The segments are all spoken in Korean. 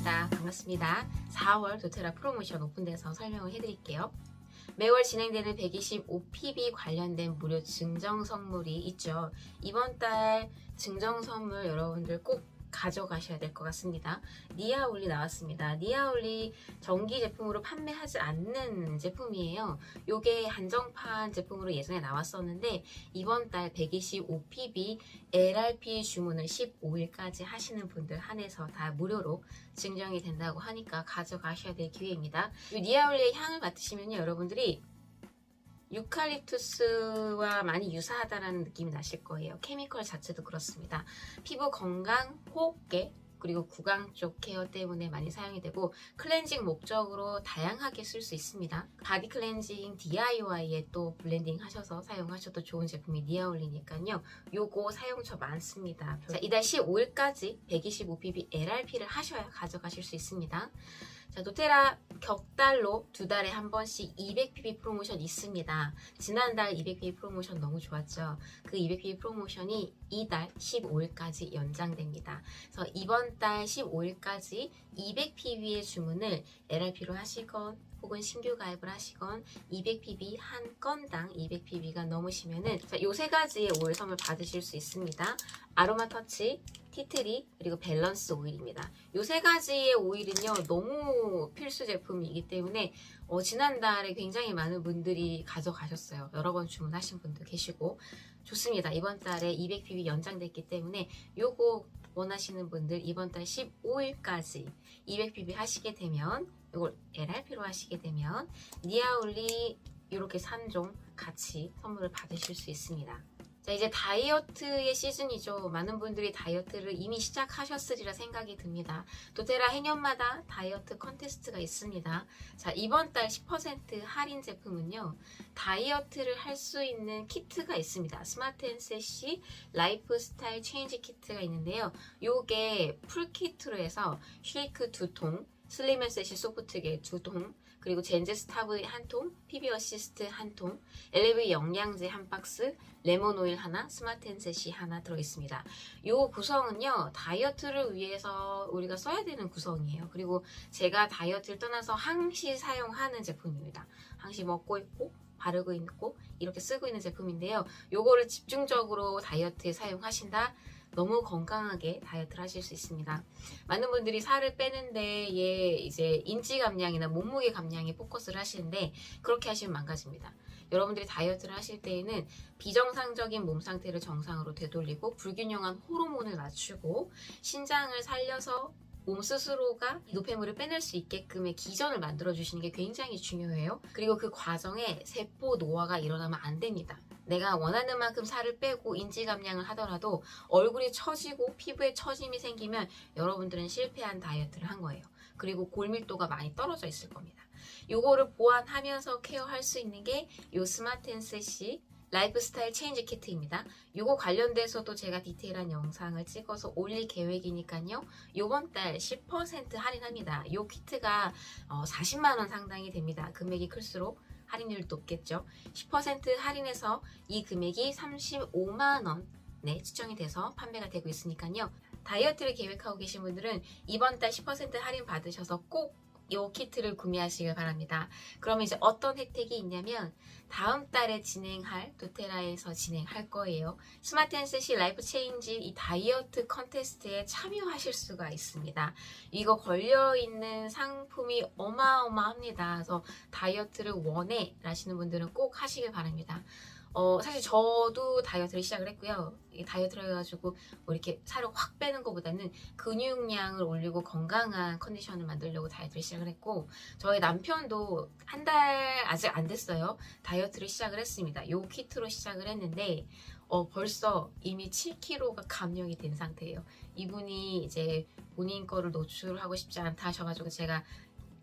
입니다. 반갑습니다. 4월 도테라 프로모션 오픈돼서 설명을 해드릴게요. 매월 진행되는 125PB 관련된 무료 증정 선물이 있죠. 이번 달 증정 선물 여러분들 꼭 가져가셔야 될 것 같습니다. 니아올리 나왔습니다. 니아올리 전기 제품으로 판매하지 않는 제품이에요. 요게 한정판 제품으로 예전에 나왔었는데 이번 달 125PB LRP 주문을 15일까지 하시는 분들 한해서 다 무료로 증정이 된다고 하니까 가져가셔야 될 기회입니다. 이 니아올리의 향을 맡으시면요, 여러분들이 유칼립투스와 많이 유사하다라는 느낌이 나실 거예요. 케미컬 자체도 그렇습니다. 피부 건강, 호흡계, 그리고 구강 쪽 케어 때문에 많이 사용이 되고 클렌징 목적으로 다양하게 쓸 수 있습니다. 바디 클렌징 DIY에 또 블렌딩 하셔서 사용하셔도 좋은 제품이 니아올리니까요. 요거 사용처 많습니다. 자, 이달 15일까지 125PB LRP를 하셔야 가져가실 수 있습니다. 자, 노테라 격달로 두 달에 한 번씩 200PB 프로모션 있습니다. 지난달 200PB 프로모션 너무 좋았죠. 그 200PB 프로모션이 이달 15일까지 연장됩니다. 그래서 이번 달 15일까지 200PB의 주문을 LRP로 하시건 혹은 신규 가입을 하시건 200PB 한 건당 200PB가 넘으시면은 요 세 가지의 오일 선물 받으실 수 있습니다. 아로마 터치, 티트리 그리고 밸런스 오일입니다. 요 세 가지의 오일은요 너무 필수 제품이기 때문에 어, 지난달에 굉장히 많은 분들이 가져가셨어요. 여러 번 주문하신 분도 계시고 좋습니다. 이번 달에 200PB 연장됐기 때문에 요거 원하시는 분들 이번 달 15일까지 200PB 하시게 되면 이걸 LRP로 하시게 되면 니아올리 이렇게 3종 같이 선물을 받으실 수 있습니다. 자 이제 다이어트의 시즌이죠. 많은 분들이 다이어트를 이미 시작하셨으리라 생각이 듭니다. 도테라 해년마다 다이어트 컨테스트가 있습니다. 자 이번 달 10% 할인 제품은요. 다이어트를 할 수 있는 키트가 있습니다. 스마트 앤셋시 라이프 스타일 체인지 키트가 있는데요. 요게 풀키트로 해서 쉐이크 두 통, 슬림 앤셋시 소프트게 두 통, 그리고 젠제 스타브 한 통, PB 어시스트 한 통, LV 영양제 한 박스, 레몬 오일 하나, 스마트 앤셋이 하나 들어있습니다. 이 구성은요, 다이어트를 위해서 우리가 써야 되는 구성이에요. 그리고 제가 다이어트를 떠나서 항시 사용하는 제품입니다. 항시 먹고 있고, 바르고 있고, 이렇게 쓰고 있는 제품인데요. 요거를 집중적으로 다이어트에 사용하신다? 너무 건강하게 다이어트를 하실 수 있습니다. 많은 분들이 살을 빼는데 얘 이제 인지 감량이나 몸무게 감량에 포커스를 하시는데 그렇게 하시면 망가집니다. 여러분들이 다이어트를 하실 때에는 비정상적인 몸 상태를 정상으로 되돌리고 불균형한 호르몬을 맞추고 신장을 살려서 몸 스스로가 노폐물을 빼낼 수 있게끔의 기전을 만들어 주시는 게 굉장히 중요해요. 그리고 그 과정에 세포 노화가 일어나면 안 됩니다. 내가 원하는 만큼 살을 빼고 인지 감량을 하더라도 얼굴이 처지고 피부에 처짐이 생기면 여러분들은 실패한 다이어트를 한 거예요. 그리고 골밀도가 많이 떨어져 있을 겁니다. 요거를 보완하면서 케어할 수 있는 게요 스마트앤셋이 라이프스타일 체인지 키트입니다. 요거 관련돼서도 제가 디테일한 영상을 찍어서 올릴 계획이니까요. 요번 달 10% 할인합니다. 요 키트가 40만원 상당이 됩니다. 금액이 클수록 할인율 높겠죠. 10% 할인해서 이 금액이 35만원 네, 측정이 돼서 판매가 되고 있으니까요. 다이어트를 계획하고 계신 분들은 이번 달 10% 할인 받으셔서 꼭 이 키트를 구매하시길 바랍니다. 그러면 이제 어떤 혜택이 있냐면 다음 달에 진행할 도테라에서 진행할 거예요. 스마트 앤셋이 라이프 체인지 이 다이어트 컨테스트에 참여하실 수가 있습니다. 이거 걸려 있는 상품이 어마어마합니다. 그래서 다이어트를 원해 라시는 분들은 꼭 하시길 바랍니다. 어, 사실 저도 다이어트를 시작을 했고요. 다이어트를 해가지고 뭐 이렇게 살을 확 빼는 것보다는 근육량을 올리고 건강한 컨디션을 만들려고 다이어트를 시작을 했고 저희 남편도 한 달 아직 안 됐어요. 다이어트를 시작을 했습니다. 요 키트로 시작을 했는데 어, 벌써 이미 7kg가 감량이 된 상태예요. 이분이 이제 본인 거를 노출하고 싶지 않다 하셔가지고 제가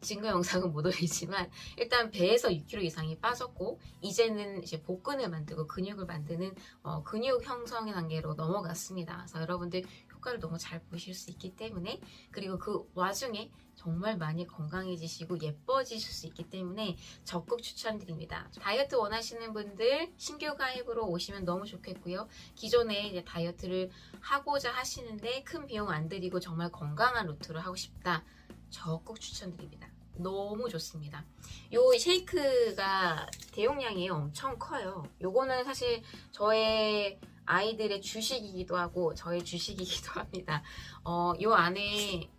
증거 영상은 못 올리지만 일단 배에서 6kg 이상이 빠졌고 이제는 이제 복근을 만들고 근육을 만드는 어, 근육 형성의 단계로 넘어갔습니다. 그래서 여러분들 효과를 너무 잘 보실 수 있기 때문에 그리고 그 와중에 정말 많이 건강해지시고 예뻐지실 수 있기 때문에 적극 추천드립니다. 다이어트 원하시는 분들 신규 가입으로 오시면 너무 좋겠고요. 기존에 다이어트를 하고자 하시는데 큰 비용 안 들이고 정말 건강한 루트를 하고 싶다. 적극 추천드립니다. 너무 좋습니다. 요 쉐이크가 대용량이 엄청 커요. 요거는 사실 저의 아이들의 주식이기도 하고 저의 주식이기도 합니다. 어, 요 안에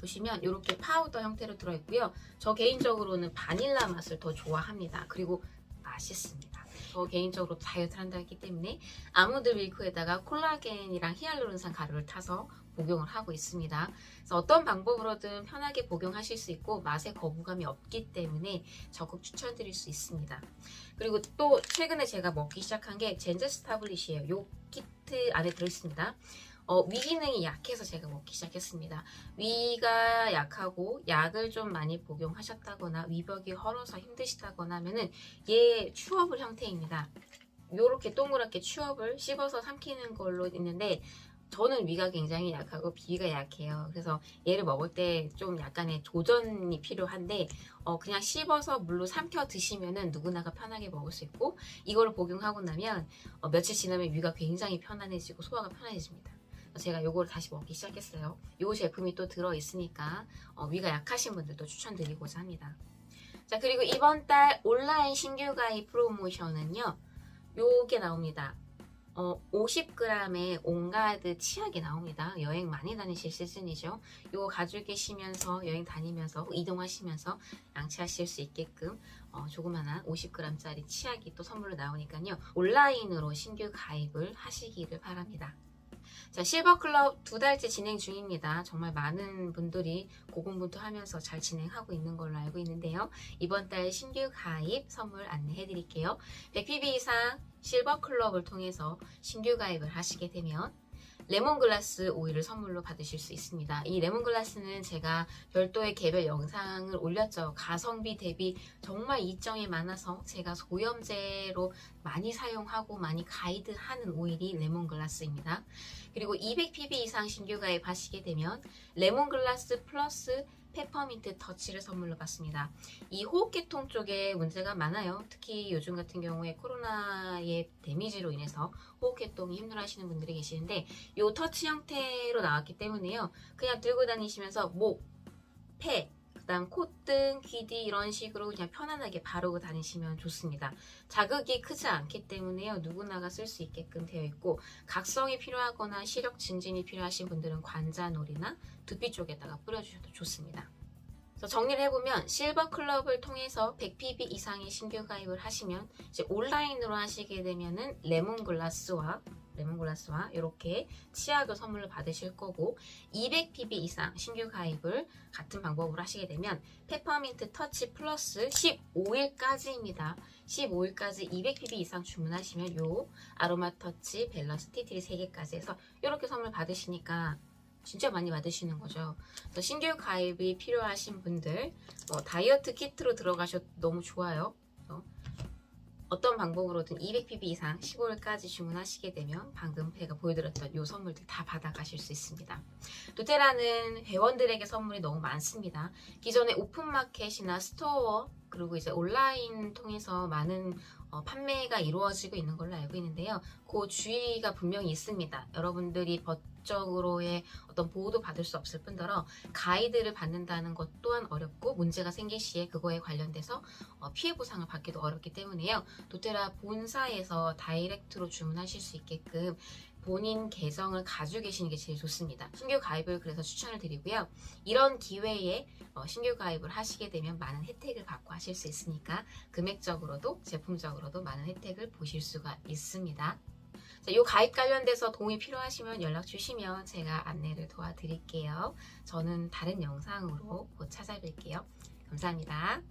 보시면 이렇게 파우더 형태로 들어있고요. 저 개인적으로는 바닐라 맛을 더 좋아합니다. 그리고 맛있습니다. 저 개인적으로 다이어트를 한다 했기 때문에 아모드 밀크에다가 콜라겐이랑 히알루론산 가루를 타서 복용을 하고 있습니다. 그래서 어떤 방법으로든 편하게 복용하실 수 있고 맛에 거부감이 없기 때문에 적극 추천드릴 수 있습니다. 그리고 또 최근에 제가 먹기 시작한 게 젠제 스타블릿이에요. 요 키트 안에 들어있습니다. 어, 위 기능이 약해서 제가 먹기 시작했습니다. 위가 약하고 약을 좀 많이 복용하셨다거나 위벽이 헐어서 힘드시다거나 하면은 얘 추어블 형태입니다. 요렇게 동그랗게 추업을 씹어서 삼키는 걸로 있는데 저는 위가 굉장히 약하고 비위가 약해요. 그래서 얘를 먹을 때 좀 약간의 조전이 필요한데 어, 그냥 씹어서 물로 삼켜 드시면은 누구나가 편하게 먹을 수 있고 이거를 복용하고 나면 어, 며칠 지나면 위가 굉장히 편안해지고 소화가 편안해집니다. 그래서 제가 요거를 다시 먹기 시작했어요. 요 제품이 또 들어 있으니까 어, 위가 약하신 분들도 추천드리고자 합니다. 자 그리고 이번 달 온라인 신규 가입 프로모션은요. 요게 나옵니다. 어, 50g의 온갖 치약이 나옵니다. 여행 많이 다니실 시즌이죠. 이거 가지고 계시면서 여행 다니면서 이동하시면서 양치하실 수 있게끔 어, 조그만한 50g짜리 치약이 또 선물로 나오니까요. 온라인으로 신규 가입을 하시기를 바랍니다. 자, 실버클럽 두 달째 진행 중입니다. 정말 많은 분들이 고군분투하면서 잘 진행하고 있는 걸로 알고 있는데요. 이번 달 신규 가입 선물 안내해 드릴게요. 100PB 이상 실버클럽을 통해서 신규 가입을 하시게 되면 레몬글라스 오일을 선물로 받으실 수 있습니다. 이 레몬글라스는 제가 별도의 개별 영상을 올렸죠. 가성비 대비 정말 이점이 많아서 제가 소염제로 많이 사용하고 많이 가이드하는 오일이 레몬글라스입니다. 그리고 200pb 이상 신규 가입하시게 되면 레몬글라스 플러스 페퍼민트 터치를 선물로 받습니다. 이 호흡계통 쪽에 문제가 많아요. 특히 요즘 같은 경우에 코로나의 데미지로 인해서 호흡계통이 힘들어하시는 분들이 계시는데 이 터치 형태로 나왔기 때문에요. 그냥 들고 다니시면서 목, 폐, 그다음 콧등, 귀뒤 이런 식으로 그냥 편안하게 바르고 다니시면 좋습니다. 자극이 크지 않기 때문에요. 누구나가 쓸 수 있게끔 되어 있고 각성이 필요하거나 시력 증진이 필요하신 분들은 관자놀이나 두피 쪽에다가 뿌려주셔도 좋습니다. 정리를 해보면 실버 클럽을 통해서 100pb 이상의 신규 가입을 하시면 이제 온라인으로 하시게 되면은 레몬글라스와 레몬글라스와 이렇게 치약을 선물로 받으실 거고 200pb 이상 신규 가입을 같은 방법으로 하시게 되면 페퍼민트 터치 플러스 15일까지입니다. 15일까지 200pb 이상 주문하시면 요 아로마 터치 밸런스 티트리 3개까지 해서 이렇게 선물 받으시니까 진짜 많이 받으시는 거죠. 그래서 신규 가입이 필요하신 분들 뭐 다이어트 키트로 들어가셔도 너무 좋아요. 어떤 방법으로든 200pb 이상 15일까지 주문하시게 되면 방금 제가 보여드렸던 이 선물들 다 받아가실 수 있습니다. 도테라는 회원들에게 선물이 너무 많습니다. 기존의 오픈마켓이나 스토어 그리고 이제 온라인 통해서 많은 어, 판매가 이루어지고 있는 걸로 알고 있는데요. 그 주의가 분명히 있습니다. 여러분들이 법적으로의 어떤 보호도 받을 수 없을 뿐더러 가이드를 받는다는 것 또한 어렵고 문제가 생길 시에 그거에 관련돼서 어, 피해 보상을 받기도 어렵기 때문에요. 도테라 본사에서 다이렉트로 주문하실 수 있게끔 본인 계정을 가지고 계시는 게 제일 좋습니다. 신규 가입을 그래서 추천을 드리고요. 이런 기회에 어, 신규 가입을 하시게 되면 많은 혜택을 받고 하실 수 있으니까 금액적으로도 제품적으로도 많은 혜택을 보실 수가 있습니다. 자, 이 가입 관련돼서 도움이 필요하시면 연락 주시면 제가 안내를 도와드릴게요. 저는 다른 영상으로 곧 찾아뵐게요. 감사합니다.